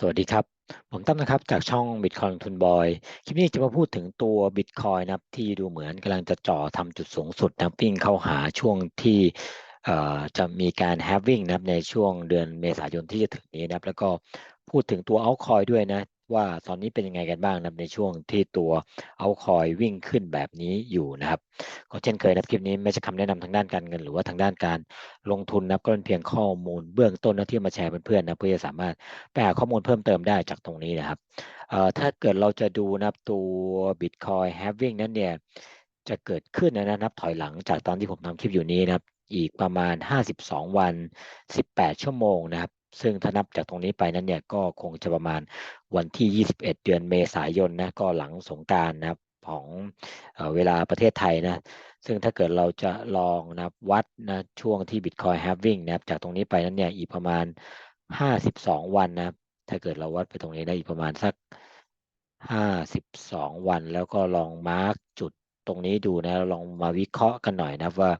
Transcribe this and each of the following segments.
สวัสดีครับ ผมตั้มนะครับจากช่อง Bitcoin ทุนบอย คลิปนี้จะมาพูดถึงตัว Bitcoin นะครับที่ดูเหมือนกำลังจะจ่อทำจุดสูงสุดนะวิ่งเข้าหาช่วงที่จะมีการแฮฟวิ่งนะครับในช่วงเดือนเมษายนที่จะถึงนี้นะครับแล้วก็พูดถึงตัวเอาคอยด้วยนะ ว่าตอนนี้เป็นยังไงกันบ้างนะในช่วงที่ตัวเอาคอยวิ่งขึ้นแบบนี้อยู่นะครับ ก็เช่นเคยนะคลิปนี้ไม่ใช่คำแนะนำทางด้านการเงิน หรือว่าทางด้านการลงทุนนะก็เป็นเพียงข้อมูลเบื้องต้นนะที่มาแชร์เพื่อนๆนะเพื่อจะสามารถไปหาข้อมูลเพิ่มเติมได้จากตรงนี้นะครับเอ่อถ้าเกิดเราจะดูนะตัว Bitcoin halving นั้นเนี่ยจะเกิดขึ้นนะนับถอยหลังจากตอนที่ผมทำคลิปอยู่นี้นะครับอีกประมาณ 52 วัน 18 ชั่วโมงนะครับซึ่งถ้านับจากตรงนี้ไปนั้นเนี่ยก็คงจะประมาณวันที่ 21 เดือนเมษายนนะก็หลังสงการนะครับของเวลาประเทศไทยนะซึ่งถ้าเกิดเราจะลองนะวัดนะช่วงที่ Bitcoin halving นะครับจากตรงนี้ไปนั้นเนี่ยอีกประมาณ 52 วันนะถ้าเกิดเราวัดไปตรงนี้ได้อีกประมาณสัก 52 วัน แล้วก็ลองมาร์กจุดตรงนี้ดูนะลองมาวิเคราะห์กันหน่อยนะว่า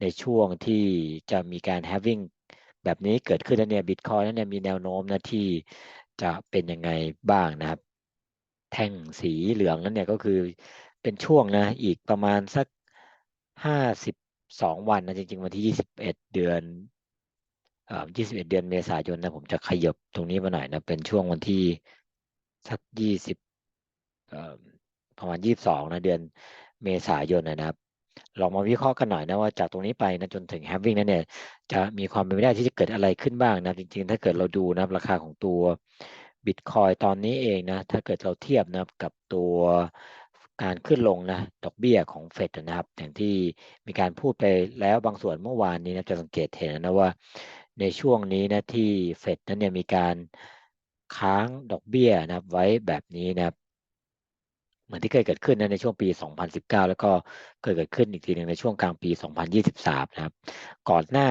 ในช่วงที่จะมีการ having แบบนี้เกิดขึ้นแล้วเนี่ยบิตคอยนั้นเนี่ยมีแนวโน้มนะที่จะเป็นยังไงบ้างนะครับ แท่งสีเหลืองนั้นเนี่ยก็คือเป็นช่วงนะอีกประมาณสักห้าสิบสองวันนะจริงๆวันที่ยี่สิบเอ็ดเดือนเอ่อยี่สิบเอ็ดเดือนเมษายนนะผมจะขยบตรงนี้มาหน่อยนะเป็นช่วงวันที่สักยี่สิบเอ่อประมาณยี่สิบสองนะเดือนเมษายนนะครับ ลองมาวิเคราะห์กันหน่อยนะว่าจากตรงนี้ไปนะจนถึงแฮมวิ่งนั้นเนี่ยจะมีความเป็นไปได้ที่จะเกิดอะไรขึ้นบ้างนะจริงๆ ถ้าเกิดเราดูนะราคาของตัวบิตคอยตอนนี้เองนะถ้าเกิดเราเทียบนะกับตัวการขึ้นลงนะดอกเบี้ยของเฟดนะครับอย่างที่มีการพูดไปแล้วบางส่วนเมื่อวานนี้นะจะสังเกตเห็นนะว่าในช่วงนี้นะที่เฟดนั้นเนี่ยมีการค้างดอกเบี้ยนะไว้แบบนี้นะครับ เหมือนที่เคยเกิดขึ้นนะในช่วงปี 2019 แล้วก็เคยเกิดขึ้นอีกทีหนึ่งในช่วงกลางปี 2023 นะครับ ก่อนหน้า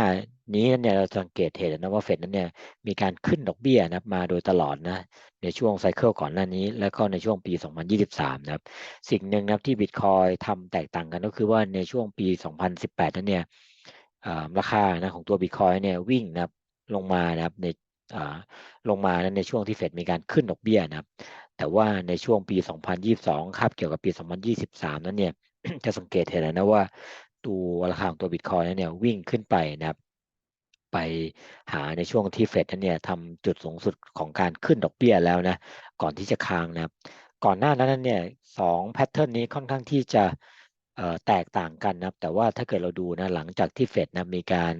นี้เนี่ยเราสังเกตเห็นนะว่าเฟดนั้นเนี่ยมีการขึ้นดอกเบี้ยนะมาโดยตลอดนะในช่วงไซเคิลก่อนหน้านี้ แล้วก็ในช่วงปี 2023 นะครับ สิ่งหนึ่งนะที่บิตคอยทำแตกต่างกันก็คือว่าในช่วงปี 2018 นั้นเนี่ยราคานะของตัวบิตคอยเนี่ยวิ่งนะลงมานะครับในลงมาในช่วงที่เฟดมีการขึ้นดอกเบี้ยนะครับ แต่ว่าในช่วงปี 2022 ครับ เกี่ยวกับปี 2023 นั้นเนี่ย จะสังเกตเห็นนะว่า ตัวราคาของตัวบิตคอยนั้นเนี่ยวิ่งขึ้นไปนะครับไปหาในช่วงที่เฟดนั้นเนี่ยทำจุดสูงสุดของการขึ้นดอกเบี้ยแล้วนะก่อนที่จะค้างนะครับ ก่อนหน้านั้นเนี่ยสองแพทเทิร์นนี้ค่อนข้างที่จะแตกต่างกันนะครับ แต่ว่าถ้าเกิดเราดูนะหลังจากที่เฟดนะมีการ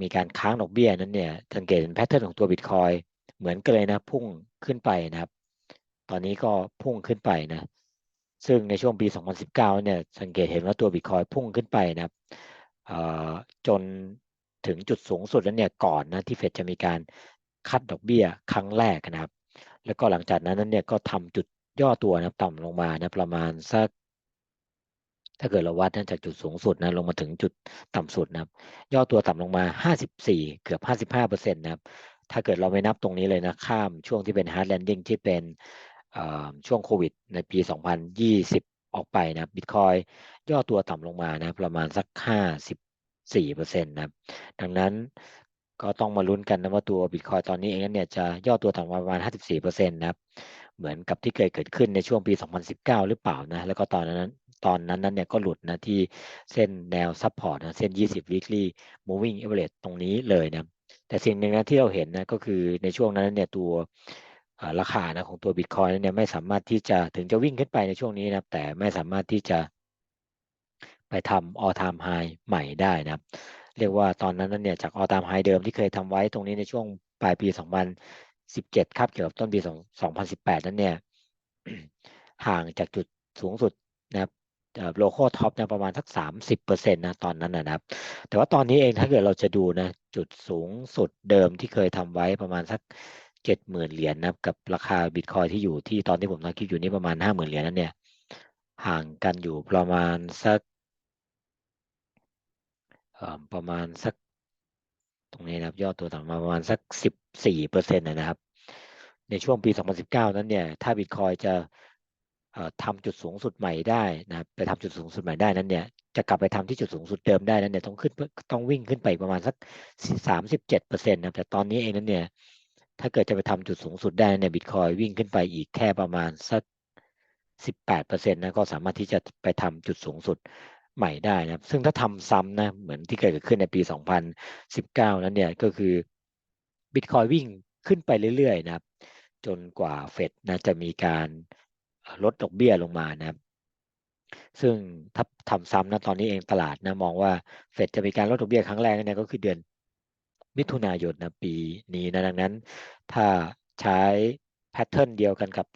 มีการค้างดอกเบี้ยนั้นเนี่ยสังเกตเป็นแพทเทิร์นของตัวบิตคอยเหมือนกันเลยนะพุ่งขึ้นไปนะครับ ตอนนี้ก็พุ่งขึ้นไปนะ ซึ่งในช่วงปี 2019 เนี่ย สังเกตเห็นว่าตัวบิตคอยพุ่งขึ้นไปนะครับจนถึงจุดสูงสุดแล้วเนี่ยก่อนนะที่เฟดจะมีการคัดดอกเบี้ยครั้งแรกนะครับ แล้วก็หลังจากนั้นเนี่ยก็ทำจุดย่อตัวนะต่ำลงมานะประมาณสักถ้าเกิดเราวัดจากจุดสูงสุดนะลงมาถึงจุดต่ำสุดนะครับ ย่อตัวต่ำลงมา 54 เกือบ 55%นะครับ ถ้าเกิดเราไม่นับตรงนี้เลยนะข้ามช่วงที่เป็น hard landing ที่เป็น ช่วงโควิด ในปี 2020 ออกไปนะบิตคอยย่อตัวต่ำลงมานะประมาณสัก 54%นะครับดังนั้นก็ต้องมาลุ้นกันนะว่าตัวบิตคอยตอนนี้เองเนี่ยจะย่อตัวต่ำประมาณ 54%นะครับเหมือนกับที่เคยเกิดขึ้นในช่วงปี 2019 หรือเปล่านะแล้วก็ตอนนั้นตอนนั้นนั้นเนี่ยก็หลุดนะที่เส้นแนวซับพอร์ตนะเส้น 20 weekly moving average ตรงนี้เลยนะแต่สิ่งหนึ่งนะที่เราเห็นนะก็คือในช่วงนั้นเนี่ยตัว ราคานะของตัวบิตคอยเนี่ยไม่สามารถที่จะถึงจะวิ่งขึ้นไปในช่วงนี้นะแต่ไม่สามารถที่จะไปทำ all time high ใหม่ได้นะครับ เรียกว่าตอนนั้นเนี่ยจาก all time high เดิมที่เคยทำไว้ตรงนี้ในช่วงปลายปี 2017ครับเกี่ยวกับต้นปี 2018 นั้นเนี่ยห่างจากจุดสูงสุดนะครับโลโก้ท็อปนะประมาณสัก 30%นะตอนนั้นนะครับ แต่ว่าตอนนี้เองถ้าเกิดเราจะดูนะจุดสูงสุดเดิมที่เคยทำไว้ประมาณสัก เจ็ดหมื่นเหรียญนะครับกับราคาบิตคอยที่อยู่ที่ตอนที่ผมทำคลิปอยู่นี่ประมาณห้าหมื่นเหรียญนั่นเนี่ย ห่างกันอยู่ประมาณสักประมาณสัก ตรงนี้นะครับยอดตัวต่ำมาประมาณสักสิบสี่เปอร์เซ็นต์นะครับ ในช่วงปี 2019 นั้นเนี่ย ถ้าบิตคอยจะทำจุดสูงสุดใหม่ได้นะไปทำจุดสูงสุดใหม่ได้นั้นเนี่ยจะกลับไปทำที่จุดสูงสุดเดิมได้นั้นเนี่ยต้องขึ้นต้องวิ่งขึ้นไปประมาณสักสามสิบเจ็ดเปอร์เซ็นต์นะแต่ตอนนี้เองนั้นเนี่ย ถ้าเกิดจะไปทำจุดสูงสุดได้เนี่ยบิตคอยวิ่งขึ้นไปอีกแค่ประมาณสักสิบแปดเปอร์เซ็นต์นะก็สามารถที่จะไปทำจุดสูงสุดใหม่ได้นะครับ ซึ่งถ้าทำซ้ำนะเหมือนที่เกิดขึ้นในปี 2019 นั้นเนี่ยก็คือบิตคอยวิ่งขึ้นไปเรื่อยๆนะครับ จนกว่าเฟดนะจะมีการลดดอกเบี้ยลงมานะครับซึ่งถ้าทำซ้ำนะตอนนี้เองตลาดนะมองว่าเฟดจะมีการลดดอกเบี้ยครั้งแรกเนี่ยก็คือเดือน มิถุนายนนะปีนี้นะดังนั้น ถ้าใช้แพทเทิร์นเดียวกันกับ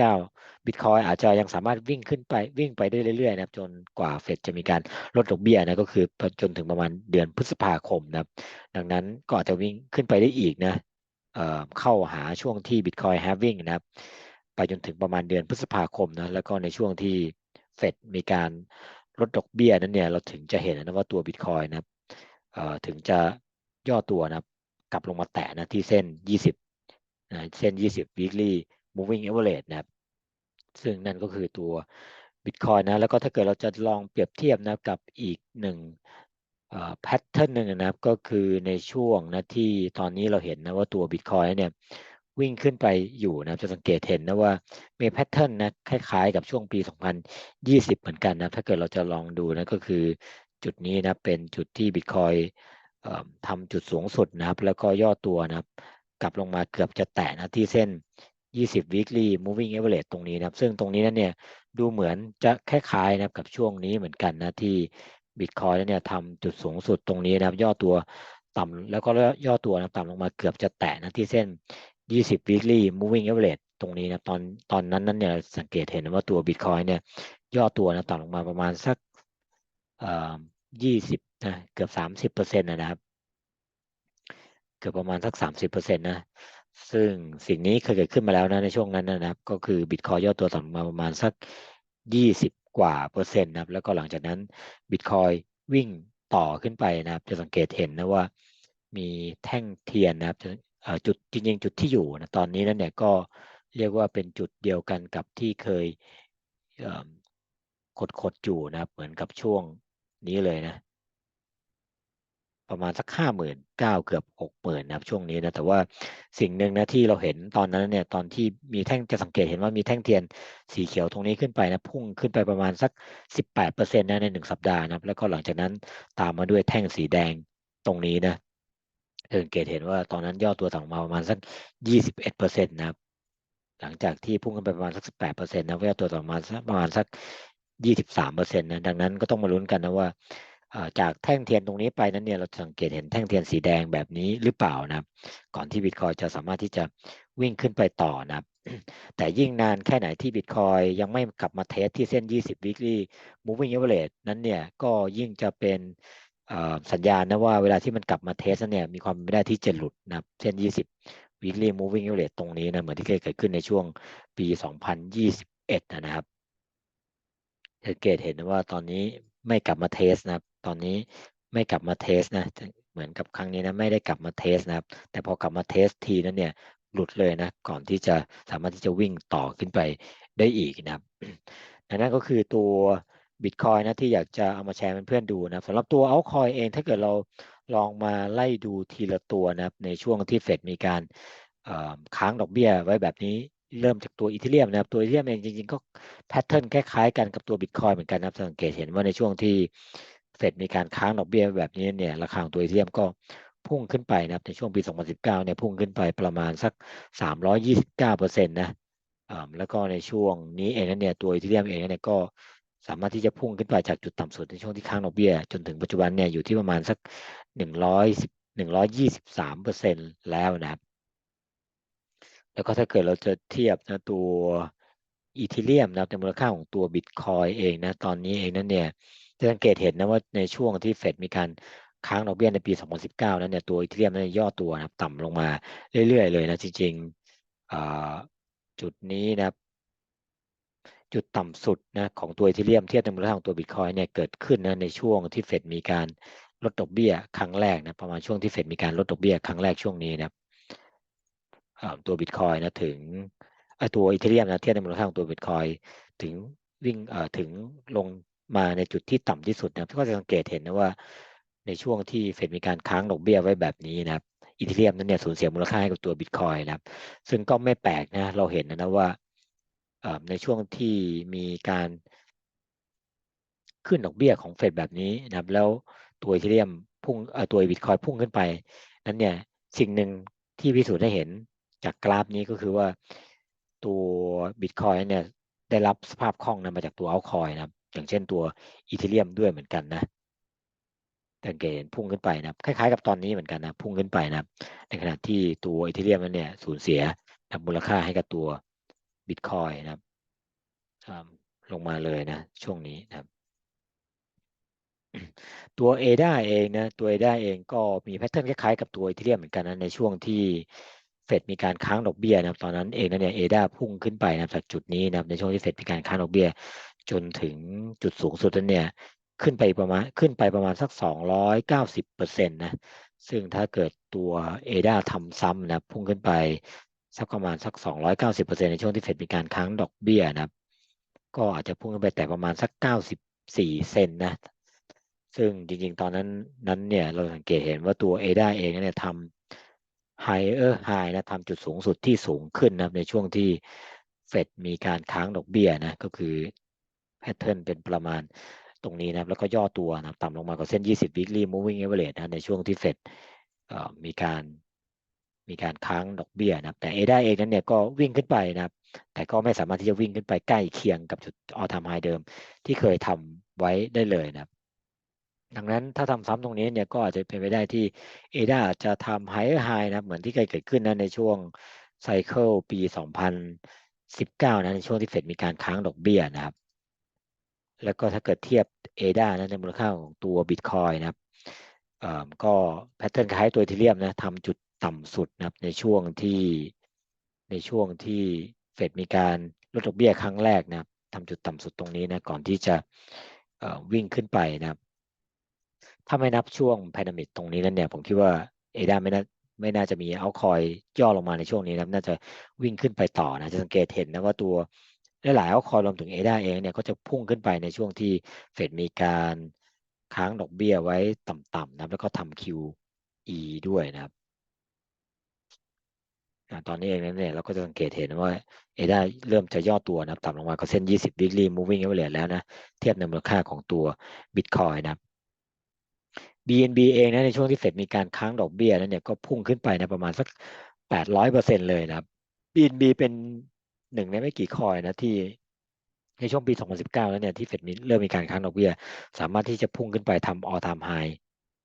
2019 Bitcoin อาจจะยังสามารถวิ่งขึ้นไปวิ่งไปได้เรื่อยๆนะครับจนกว่าเฟดจะมีการลดดอกเบี้ยนะก็คือจนถึงประมาณเดือนพฤษภาคมนะครับดังนั้นก็อาจจะวิ่งขึ้นไปได้อีกนะเเข้าหาช่วงที่ Bitcoin halving นะครับไปจนถึงประมาณเดือนพฤษภาคมนะแล้วก็ในช่วงที่เฟดมีการลดดอกเบี้ยนั้นเนี่ยเราถึงจะเห็นนะว่าตัว Bitcoin นะครับถึงจะ ย่อตัวนะครับ กลับลงมาแตะนะที่เส้น 20นะเส้น 20 weekly moving average นะครับ ซึ่งนั่นก็คือตัว Bitcoin นะ แล้วก็ถ้าเกิดเราจะลองเปรียบเทียบนะกับอีกหนึ่งแพทเทิร์นหนึ่งนะครับ ก็คือในช่วงนะที่ตอนนี้เราเห็นนะว่าตัว Bitcoin เนี่ยวิ่งขึ้นไปอยู่นะจะสังเกตเห็นนะว่ามีแพทเทิร์นนะคล้ายๆ กับช่วงปี 2020 เหมือนกันนะถ้าเกิดเราจะลองดูนะก็คือจุดนี้นะเป็นจุดที่ Bitcoin ทำจุดสูงสุดนะครับ แล้วก็ย่อตัวนะครับ กลับลงมาเกือบจะแตะนะที่เส้น 20 weekly moving average ตรงนี้นะครับ ซึ่งตรงนี้นั้นเนี่ยดูเหมือนจะคล้ายๆนะครับกับช่วงนี้เหมือนกันนะที่ Bitcoin เนี่ยทำจุดสูงสุดตรงนี้นะครับ ย่อตัวต่ำแล้วก็ย่อตัวนะต่ำลงมาเกือบจะแตะนะที่เส้น 20 weekly moving average ตรงนี้นะตอนตอนนั้นนั้นเนี่ยสังเกตเห็นว่าตัว Bitcoin เนี่ยย่อตัวนะต่ำลงมาประมาณสักเอ่อ20 นะเกือบ30เปอร์เซ็นต์นะครับ เกือบประมาณสัก30เปอร์เซ็นต์นะ ซึ่งสิ่งนี้เคยเกิดขึ้นมาแล้วนะในช่วงนั้นนะครับ ก็คือบิตคอยย่อตัวต่ำมาประมาณสัก20กว่าเปอร์เซ็นต์นะครับ แล้วก็หลังจากนั้นบิตคอยวิ่งต่อขึ้นไปนะครับ จะสังเกตเห็นนะว่ามีแท่งเทียนนะครับจุดจริงๆจุดที่อยู่นะตอนนี้นั้นเนี่ยก็เรียกว่าเป็นจุดเดียวกันกับที่เคยกดกดอยู่นะครับ เหมือนกับช่วงนี้เลยนะ ประมาณสักห้าหมื่นเก้าเกือบหกหมื่นนะครับช่วงนี้นะแต่ว่าสิ่งหนึ่งนะที่เราเห็นตอนนั้นเนี่ยตอนที่มีแท่งจะสังเกตเห็นว่ามีแท่งเทียนสีเขียวตรงนี้ขึ้นไปนะพุ่งขึ้นไปประมาณสักสิบแปดเปอร์เซ็นต์นะในหนึ่งสัปดาห์นะแล้วก็หลังจากนั้นตามมาด้วยแท่งสีแดงตรงนี้นะสังเกตเห็นว่าตอนนั้นย่อตัวต่างมาประมาณสักยี่สิบเอ็ดเปอร์เซ็นต์นะครับหลังจากที่พุ่งขึ้นไปประมาณสักสิบแปดเปอร์เซ็นต์นะย่อตัวต่างมาประมาณสักยี่สิบสามเปอร์เซ็นต์นะดังนั้นก็ต้องมาลุ้นกันนะว่า จากแท่งเทียนตรงนี้ไปนั้นเนี่ยเราสังเกตเห็นแท่งเทียนสีแดงแบบนี้หรือเปล่านะครับ ก่อนที่บิตคอยจะสามารถที่จะวิ่งขึ้นไปต่อนะครับ แต่ยิ่งนานแค่ไหนที่บิตคอยยังไม่กลับมาเทสที่เส้น 20 weekly moving average นั้นเนี่ยก็ยิ่งจะเป็นสัญญาณนะว่าเวลาที่มันกลับมาเทสเนี่ยมีความเป็นไปได้ที่จะหลุดนะครับเส้น 20 weekly moving average ตรงนี้นะเหมือนที่เคยเกิดขึ้นในช่วงปี 2021 นะครับสังเกตเห็นว่าตอนนี้ ไม่กลับมาเทสนะครับ ตอนนี้ไม่กลับมาเทสนะ เหมือนกับครั้งนี้นะไม่ได้กลับมาเทสนะครับ แต่พอกลับมาเทสทีนั้นเนี่ยหลุดเลยนะ ก่อนที่จะสามารถที่จะวิ่งต่อขึ้นไปได้อีกนะครับนั่นก็คือตัวบิตคอยนะที่อยากจะเอามาแชร์เพื่อนๆดูนะสำหรับตัวเอาคอยเองถ้าเกิดเราลองมาไล่ดูทีละตัวนะครับในช่วงที่เฟดมีการค้างดอกเบี้ยไว้แบบนี้ เริ่มจากตัวอีเทเรียมนะครับตัวอีเทเรียมเองจริงๆก็แพทเทิร์นคล้ายๆกันกับตัวบิตคอยเหมือนกันนะครับสังเกตเห็นว่าในช่วงที่เฟดมีการค้างดอกเบี้ยแบบนี้เนี่ยราคาตัวอีเทเรียมก็พุ่งขึ้นไปนะครับในช่วงปี 2019 เนี่ยพุ่งขึ้นไปประมาณสัก 329เปอร์เซ็นะแล้วก็ในช่วงนี้เองนั้นเนี่ยตัวอีเทเรียมเองเนี่ยก็สามารถที่จะพุ่งขึ้นไปจากจุดต่ำสุดในช่วงที่ค้างดอกเบี้ย จนถึงปัจจุบันเนี่ยอยู่ที่ประมาณสัก100 123เปอร์เซ็นต์แล้วนะครับ แล้วก็ถ้าเกิดเราจะเทียบนะตัวอีเทเรียมนะในมูลค่าของตัวบิตคอยเองนะตอนนี้เองนั้นเนี่ยจะสังเกตเห็นนะว่าในช่วงที่เฟดมีการค้างดอกเบี้ยในปี 2019 นั้นเนี่ยตัวอีเทเรียมนั้นย่อตัวนะต่ำลงมาเรื่อยๆเลยนะจริงๆจุดนี้นะจุดต่ำสุดนะของตัวอีเทเรียมเทียบในมูลค่าของตัวบิตคอยเนี่ยเกิดขึ้นนะในช่วงที่เฟดมีการลดดอกเบี้ยครั้งแรกนะประมาณช่วงที่เฟดมีการลดดอกเบี้ยครั้งแรกช่วงนี้นะ ตัวบิตคอยนะถึงตัวอีเทเรียมนะเทียบในมูลค่าของตัวบิตคอยถึงวิ่งถึงลงมาในจุดที่ต่ำที่สุดนะก็จะสังเกตเห็นนะว่าในช่วงที่เฟดมีการค้างดอกเบี้ยไว้แบบนี้นะครับอีเทเรียมนั้นเนี่ยสูญเสียมูลค่าให้กับตัวบิตคอยนะครับ ซึ่งก็ไม่แปลกนะเราเห็นนะนะว่าในช่วงที่มีการขึ้นดอกเบี้ยของเฟดแบบนี้นะครับ แล้วตัวอีเทเรียมพุ่งตัวบิตคอยพุ่งขึ้นไป นั้นเนี่ยสิ่งหนึ่งที่พิสูจน์ได้เห็น จากกราฟนี้ก็คือว่าตัวบิตคอยเนี่ยได้รับสภาพคล่องนะมาจากตัวอัลคอยนะครับ อย่างเช่นตัวอีเทเรียมด้วยเหมือนกันนะแต่เกณฑ์พุ่งขึ้นไปนะคล้ายๆ กับตอนนี้เหมือนกันนะพุ่งขึ้นไปนะในขณะที่ตัวอีเทเรียมนั้นเนี่ยสูญเสียมูลค่าให้กับตัวบิตคอยนะครับลงมาเลยนะ ช่วงนี้นะครับ ตัว ADA เองนะตัว ADA เองก็มีแพทเทิร์นคล้ายๆกับตัวอีเทเรียมเหมือนกันนะในช่วงที่ เฟดมีการค้างดอกเบี้ยนะครับตอนนั้นเองนะเนี่ยเอดาพุ่งขึ้นไปนะจากจุดนี้นะครับในช่วงที่เฟดมีการค้างดอกเบี้ย จนถึงจุดสูงสุดนั้นเนี่ยขึ้นไปประมาณขึ้นไปประมาณสัก 290เปอร์เซ็นต์นะซึ่งถ้าเกิดตัวเอดาทำซ้ำนะพุ่งขึ้นไปสักประมาณสัก 290เปอร์เซ็นต์ในช่วงที่เฟดมีการค้างดอกเบี้ยนะครับก็อาจจะพุ่งขึ้นไปแต่ประมาณสัก 94 เซนนะซึ่งจริงๆ ตอนนั้นนั้นเนี่ยเราสังเกตเห็นว่าตัวเอดาเองเนี่ยทำ higher high นะทำจุดสูงสุดที่สูงขึ้นนะในช่วงที่เฟดมีการค้างดอกเบี้ยนะก็คือแพทเทิร์นเป็นประมาณตรงนี้นะแล้วก็ย่อตัวนะต่ำลงมากว่าเส้น 20 weekly moving average นะในช่วงที่เฟดมีการมีการค้างดอกเบี้ยนะแต่เอได้เองนั้นเนี่ยก็วิ่งขึ้นไปนะแต่ก็ไม่สามารถที่จะวิ่งขึ้นไปใกล้เคียงกับจุดออทามไฮเดิมที่เคยทำไว้ได้เลยนะ ดังนั้นถ้าทำซ้ำตรงนี้เนี่ยก็อาจจะเป็นไปได้ที่เอดาจะทำไฮส์ไฮนะเหมือนที่เคยเกิดขึ้นนะในช่วงไซเคิลปี 2019 นะในช่วงที่เฟดมีการค้างดอกเบี้ยนะครับ แล้วก็ถ้าเกิดเทียบ ADA นะในมูลค่าของตัว Bitcoin นะครับก็แพทเทิร์นคล้ายตัวทีเรียมนะทำจุดต่ำสุดนะครับในช่วงที่ในช่วงที่เฟดมีการลดดอกเบี้ยครั้งแรกนะครับทำจุดต่ำสุดตรงนี้นะก่อนที่จะวิ่งขึ้นไปนะครับ ถ้าไม่นับช่วงแพนดมิกตรงนี้นั่นเนี่ย ผมคิดว่าเอดาไม่น่าไม่น่าจะมีเอาคอยย่อลงมาในช่วงนี้นะน่าจะวิ่งขึ้นไปต่อนะจะสังเกตเห็นนะว่าตัวหลายๆเอาคอยรวมถึงเอดาเองเนี่ยก็จะพุ่งขึ้นไปในช่วงที่เฟดมีการค้างดอกเบี้ยไว้ต่ำๆนะแล้วก็ทำ QE ด้วยนะครับตอนนี้เองนั้นเนี่ยเราก็จะสังเกตเห็นว่าเอดาเริ่มจะย่อตัวนะต่ำลงมาก็เส้น 20 weekly moving average แล้วนะเทียบในมูลค่าของตัว Bitcoin นะครับ BNB เองนะในช่วงที่เฟดมีการค้างดอกเบี้ยนั้นเนี่ยก็พุ่งขึ้นไปนะประมาณสัก 800%เลยนะครับ BNB เป็นหนึ่งในไม่กี่คอยนะที่ในช่วงปี 2019 แล้วเนี่ยที่เฟดมีเริ่มมีการค้างดอกเบี้ย สามารถที่จะพุ่งขึ้นไปทำออทามไฮ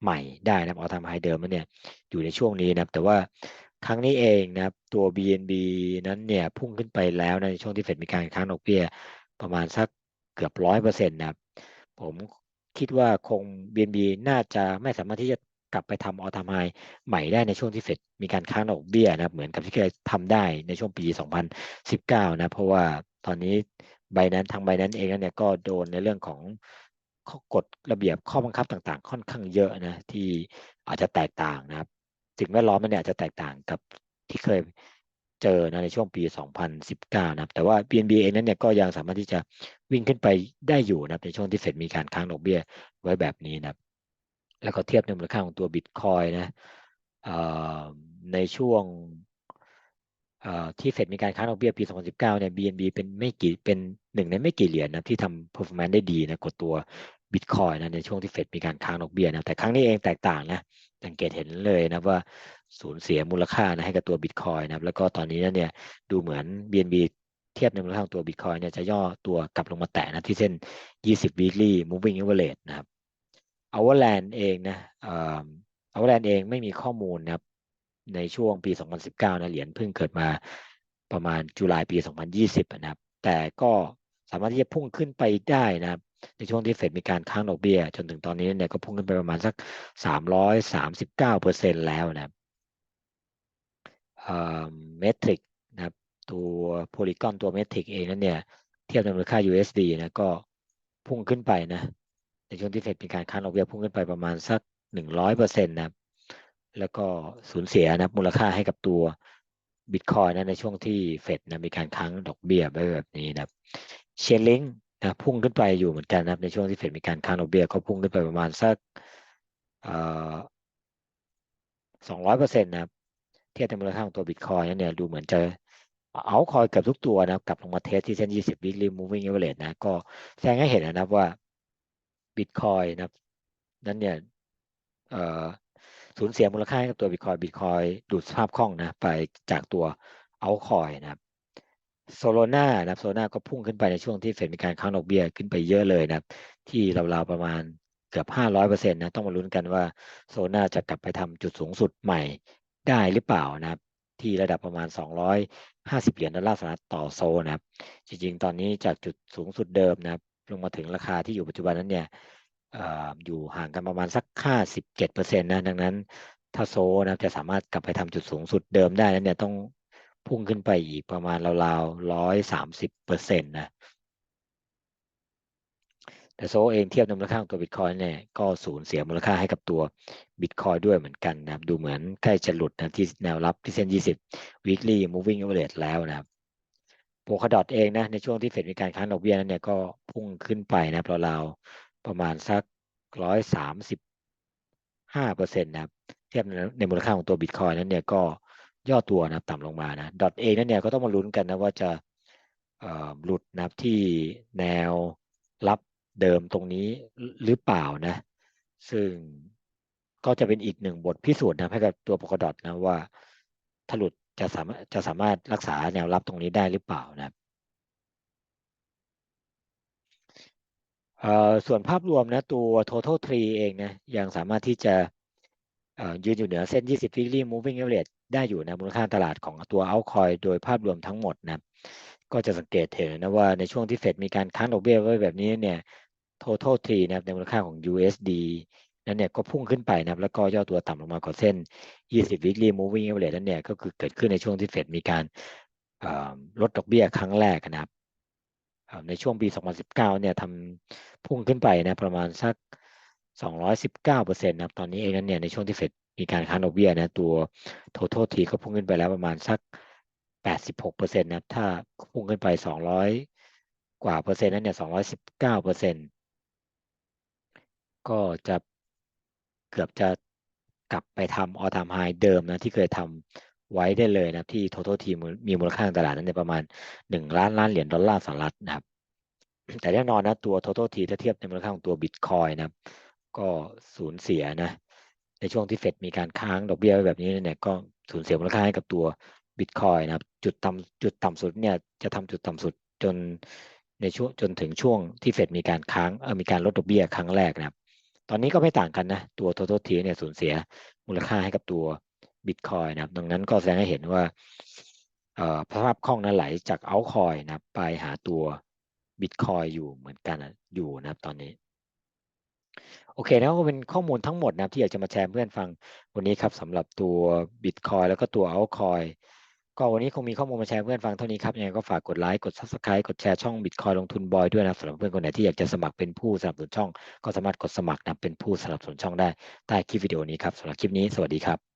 ใหม่ได้นะออทามไฮเดิมมันเนี่ยอยู่ในช่วงนี้นะแต่ว่าครั้งนี้เองนะครับตัว BNB นั้นเนี่ยพุ่งขึ้นไปแล้วในช่วงที่เฟดมีการค้างดอกเบี้ยประมาณสักเกือบร้อยเปอร์เซ็นต์นะครับผม คิดว่าคง BNB น่าจะไม่สามารถที่จะกลับไปทำออทามไฮใหม่ได้ในช่วงที่เฟดมีการค้างดอกเบี้ยนะเหมือนกับที่เคยทำได้ในช่วงปี 2019 นะ เพราะว่าตอนนี้ใบนั้นทางใบนั้นเองเนี่ยก็โดนในเรื่องของข้อกฎระเบียบข้อบังคับต่างๆ ค่อนข้างเยอะนะที่อาจจะแตกต่างนะครับสิ่งแวดล้อมมันเนี่ยอาจจะแตกต่างกับที่เคย เจอนะในช่วงปี 2019 นะครับ แต่ว่า BNB เองนั้นเนี่ยก็ยังสามารถที่จะวิ่งขึ้นไปได้อยู่นะในช่วงที่เฟดมีการค้างดอกเบี้ยไว้แบบนี้นะครับ แล้วก็เทียบในมูลค่าของตัวบิตคอยนะในช่วงที่เฟดมีการค้างดอกเบี้ยปี 2019 เนี่ย BNB เป็นไม่กี่เป็นหนึ่งในไม่กี่เหรียญนะที่ทำ performance ได้ดีนะกดตัวบิตคอยนะในช่วงที่เฟดมีการค้างดอกเบี้ยนะแต่ครั้งนี้เองแตกต่างนะสังเกตเห็นเลยนะว่า สูญเสียมูลค่านะให้กับตัวบิตคอยนะแล้วก็ตอนนี้เนี่ยดูเหมือน BNB เทียบในมูลค่าของตัวบิตคอยเนี่ยจะย่อตัวกลับลงมาแตะนะที่เส้น 20 weekly moving average นะครับอเวอร์แลนด์เองนะอเวอร์แลนด์เองไม่มีข้อมูลนะครับในช่วงปี 2019นะเหรียญเพิ่งเกิดมาประมาณจุลายปี 2020 นะครับ แต่ก็สามารถที่จะพุ่งขึ้นไปได้นะครับ ในช่วงที่เฟดมีการค้างดอกเบี้ย จนถึงตอนนี้เนี่ยก็พุ่งขึ้นไปประมาณสัก 339เปอร์เซ็นต์แล้วนะครับ เมทริกนะครับตัวโพลีกอนตัวเมทริกเองนั้นเนี่ยเทียบกับมูลค่า USD นะก็พุ่งขึ้นไปนะในช่วงที่เฟดมีการค้างดอกเบี้ยพุ่งขึ้นไปประมาณสักหนึ่งร้อยเปอร์เซ็นต์นะครับแล้วก็สูญเสียนะมูลค่าให้กับตัวบิตคอยนะในช่วงที่เฟดนะมีการค้างดอกเบี้ยไปแบบนี้นะครับเชนลิงนะพุ่งขึ้นไปอยู่เหมือนกันนะครับในช่วงที่เฟดมีการค้างดอกเบี้ยก็พุ่งขึ้นไปประมาณสัก200%นะครับ เทียบในมูลค่าของตัวบิตคอยนั้นเนี่ยดูเหมือนจะเอาคอยเกือบทุกตัวนะกลับลงมาเทสที่เส้น 20 weekly moving average นะ ก็แสดงให้เห็นนะครับว่าบิตคอยนะครับ นั้นเนี่ยสูญเสียมูลค่ากับตัวบิตคอยบิตคอยดูดสภาพคล่องนะ ไปจากตัวเอาคอยนะครับโซโลนานะครับโซโลนาก็พุ่งขึ้นไปในช่วงที่เฟดมีการค้างดอกเบี้ยขึ้นไปเยอะเลยนะครับ ที่ราวๆประมาณเกือบ 500%นะ ต้องมาลุ้นกันว่าโซโลนาจะกลับไปทำจุดสูงสุดใหม่ ได้หรือเปล่านะครับ ที่ระดับประมาณ 250 เหรียญดอลลาร์สหรัฐต่อโซนะครับ จริงๆ ตอนนี้จากจุดสูงสุดเดิมนะครับ ลงมาถึงราคาที่อยู่ปัจจุบันนั้นเนี่ยอยู่ห่างกันประมาณสัก 57%นะดังนั้นถ้าโซนะครับจะสามารถกลับไปทำจุดสูงสุดเดิมได้นั้นเนี่ยต้องพุ่งขึ้นไปอีกประมาณราวๆ130%นะ แต่โซเองเทียบมูลค่าของตัวบิตคอยเนี่ยก็สูญเสียมูลค่าให้กับตัวบิตคอยด้วยเหมือนกันนะครับ ดูเหมือนใกล้จะหลุดนะที่แนวรับที่เส้น 20 weekly moving average แล้วนะครับโพคาดอทเองนะในช่วงที่เฟดมีการค้างดอกเบี้ยนั้นเนี่ยก็พุ่งขึ้นไปนะราวๆประมาณสักร้อยสามสิบห้าเปอร์เซ็นต์นะครับเทียบในมูลค่าของตัวบิตคอยนั้นเนี่ยก็ย่อตัวนะต่ำลงมานะดอทเองนั้นเนี่ยก็ต้องมาลุ้นกันนะว่าจะหลุดนะที่แนวรับ เดิมตรงนี้หรือเปล่านะ ซึ่งก็จะเป็นอีกหนึ่งบทพิสูจน์นะให้กับตัวปกดอทนะว่าถ้าหลุดจะสามารถจะสามารถรักษาแนวรับตรงนี้ได้หรือเปล่านะส่วนภาพรวมนะตัว total tree เองนะยังสามารถที่จะยืนอยู่เหนือเส้น 20 weekly moving average ได้อยู่นะมูลค่าตลาดของตัว altcoin โดยภาพรวมทั้งหมดนะก็จะสังเกตเห็นนะว่าในช่วงที่เฟดมีการค้างดอกเบี้ยไว้แบบนี้เนี่ย total T นะครับในมูลค่าของ USD นั้นเนี่ยก็พุ่งขึ้นไปนะครับแล้วก็ย่อตัวต่ำลงมากว่าเส้น 20 weekly moving average นั้นเนี่ยก็คือเกิดขึ้นในช่วงที่เฟดมีการลดดอกเบี้ยครั้งแรกนะครับในช่วงปี 2019 เนี่ยทำพุ่งขึ้นไปนะประมาณสัก 219%นะครับตอนนี้เองนั้นเนี่ยในช่วงที่เฟดมีการค้างดอกเบี้ยนะตัว total T ก็พุ่งขึ้นไปแล้วประมาณสัก 86%นะครับถ้าพุ่งขึ้นไป 200 กว่าเปอร์เซ็นต์นั้นเนี่ย 219เปอร์เซ็นต์ ก็จะเกือบจะกลับไปทำออทามไฮเดิมนะที่เคยทำไว้ได้เลยนะที่ total team มีมูลค่าตลาดนั้นในประมาณ 1 ล้านล้านเหรียญดอลลาร์สหรัฐนะครับ แต่แน่นอนนะตัว total team ถ้าเทียบในมูลค่าของตัว Bitcoin นะก็สูญเสียนะในช่วงที่เฟดมีการค้างดอกเบี้ยแบบนี้เนี่ยก็สูญเสียมูลค่าให้กับตัวบิตคอยนะครับจุดต่ำจุดต่ำสุดเนี่ยจะทำจุดต่ำสุดจนในช่วงจนถึงช่วงที่เฟดมีการค้างเออมีการลดดอกเบี้ยครั้งแรกนะครับ ตอนนี้ก็ไม่ต่างกันนะ ตัว total T เนี่ยสูญเสียมูลค่าให้กับตัวบิตคอยนะครับ ดังนั้นก็แสดงให้เห็นว่าภาพคล่องนั้นไหลจากเอาคอยนะไปหาตัวบิตคอยอยู่เหมือนกันอยู่นะครับตอนนี้ โอเคนะก็เป็นข้อมูลทั้งหมดนะที่อยากจะมาแชร์เพื่อนฟังวันนี้ครับสำหรับตัวบิตคอยแล้วก็ตัวเอาคอย ก็วันนี้คงมีข้อมูลมาแชร์เพื่อนฟังเท่านี้ครับยังไงก็ฝากกดไลค์กด subscribe กดแชร์ช่องบิตคอยลงทุนบอยด้วยนะสำหรับเพื่อนคนไหนที่อยากจะสมัครเป็นผู้สนับสนุนช่อง ก็สามารถกดสมัครนะเป็นผู้สนับสนุนช่องได้ใต้คลิปวิดีโอนี้ครับสำหรับคลิปนี้สวัสดีครับ